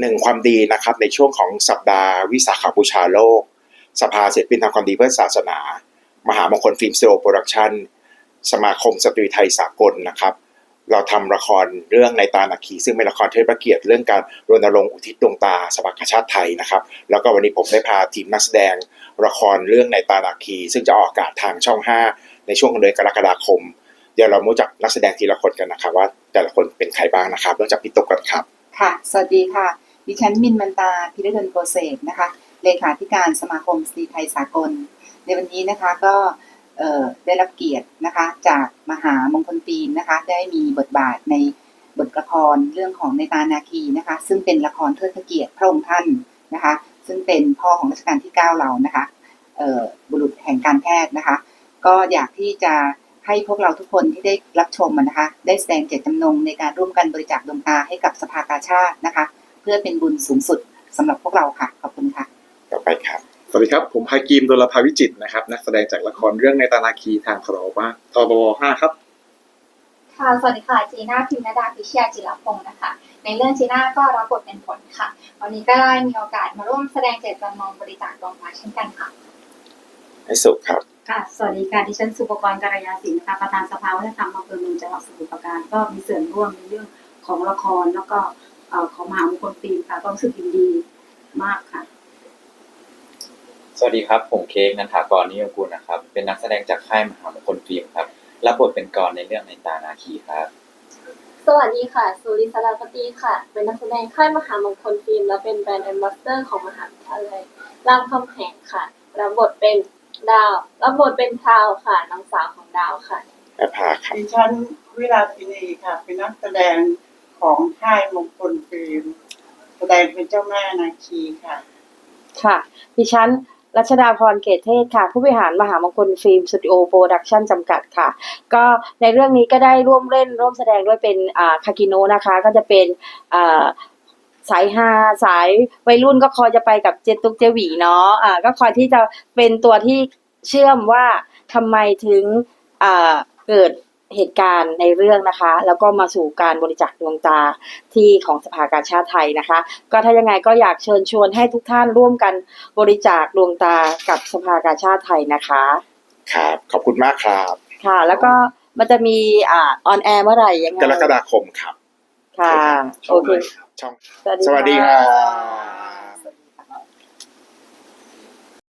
หนึ่งความดีนะครับในช่วงของสัปดาห์วิสาขบูชาโลก สภาศิลปินทำความดีเพื่อศาสนา มหามงคลฟิล์มสโตโปรดักชั่นสมาคมสตรีไทยสากลนะครับ เราทำละครเรื่องในตานาคีซึ่งเป็นละครเทิดพระเกียรติเรื่องการรณรงค์อุทิศดวงตาสภากาชาติไทยนะครับ แล้วก็วันนี้ผมได้พาทีมนักแสดงละครเรื่องในตานาคีซึ่งจะออกอากาศทางช่อง 5 ในช่วงเดือนกรกฎาคม เดี๋ยวเรามารู้จักนักแสดงทีละคนกันนะครับว่าแต่ละคนเป็นใครบ้างนะครับเริ่มจากพี่ตุ๊กกันครับค่ะสวัสดีค่ะ ดิฉันมินมันตาพิรดลโกเศษนะคะเลขาธิการสมาคมสตรีไทยสากล ในวันนี้นะคะก็ได้รับเกียรตินะคะจากมหามงคลฟิล์มนะคะได้มีบทบาทในบทละครเรื่องของในตานาคีนะคะซึ่งเป็นละครเทิดพระเกียรติพระองค์ท่านนะคะซึ่งเป็นพ่อของรัชกาลที่ 9 เรานะคะบุรุษแห่งการแพทย์นะคะ ก็อยากที่จะให้พวกเราทุกคนที่ได้รับชมนะคะ ได้แสดงเจตจำนงในการร่วมกันบริจาคดวงตาให้กับสภากาชาตินะคะ พื่อเป็นบุญสูงสุดสำหรับพวกเราค่ะ ขอบคุณค่ะ ต่อไปครับ สวัสดีครับ ผมฮากีมดลภาวิจิตรนะครับ นักแสดงจากละครเรื่องในตานาคีทางทรบ้าทบวห้าครับ ค่ะ สวัสดีค่ะ จีน่าพิมนดาพิเชียจิรพงศ์นะคะ ในเรื่องจีน่าก็รับบทเป็นผลค่ะ วันนี้ก็ได้มีโอกาสมาร่วมแสดงเจตจำนงบริจาคดวงตาเช่นกันค่ะ ให้สุขครับ ค่ะ สวัสดีค่ะ ดิฉันสุปกรณ์การยาศิลป์นะคะประธานสภาวัฒนธรรมอำเภอเมืองจังหวัดสมุทรปราการ ก็มีส่วนร่วมในเรื่องของละครแล้วก็เอ่อ ของมหามงคลฟิล์มค่ะก็รู้สึกยินดีมากค่ะ สวัสดีครับ ผมเค้กนันทากรนิยมกุลนะครับ เป็นนักแสดงจากค่ายมหามงคลฟิล์มครับรับบทเป็นกรในเรื่องในตานาคีครับ สวัสดีค่ะสุริสารปตีค่ะ เป็นนักแสดงค่ายมหามงคลฟิล์มและเป็นแบรนด์แอมบาสเตอร์ของมหาวิทยาลัยรามคำแหงค่ะรับบทเป็นดาวรับบทเป็นพราวค่ะน้องสาวของดาวค่ะแม่พาครับดิฉันวิลาสินีค่ะ เป็นนักแสดง ของค่ายมงคลฟิล์มแสดงเป็นเจ้าแม่นาคีค่ะ ค่ะดิฉันรัชดาพรเกตเทศค่ะ ผู้บริหารมหามงคลฟิล์มสตูดิโอโปรดักชั่นจำกัดค่ะ ก็ในเรื่องนี้ก็ได้ร่วมเล่นร่วมแสดงด้วยเป็นอ่าคากิโนนะคะ ก็จะเป็นอ่าสายฮาสายวัยรุ่นก็คอยจะไปกับเจตุกเจวีเนาะอ่าก็คอยที่จะเป็นตัวที่เชื่อมว่าทำไมถึงอ่าเกิด เหตุการณ์ในเรื่องนะคะ แล้วก็มาสู่การบริจาคดวงตาที่ของสภากาชาติไทยนะคะ ก็ถ้ายังไงก็อยากเชิญชวนให้ทุกท่านร่วมกันบริจาคดวงตากับสภากาชาติไทยนะคะครับขอบคุณมากครับค่ะ แล้วก็มันจะมีอ่าออนแอร์เมื่อไหร่ยังไงกรกฎาคมครับค่ะช่โอองเคเลยครับช่องสวัสดีสวัสดีคค่ะรับ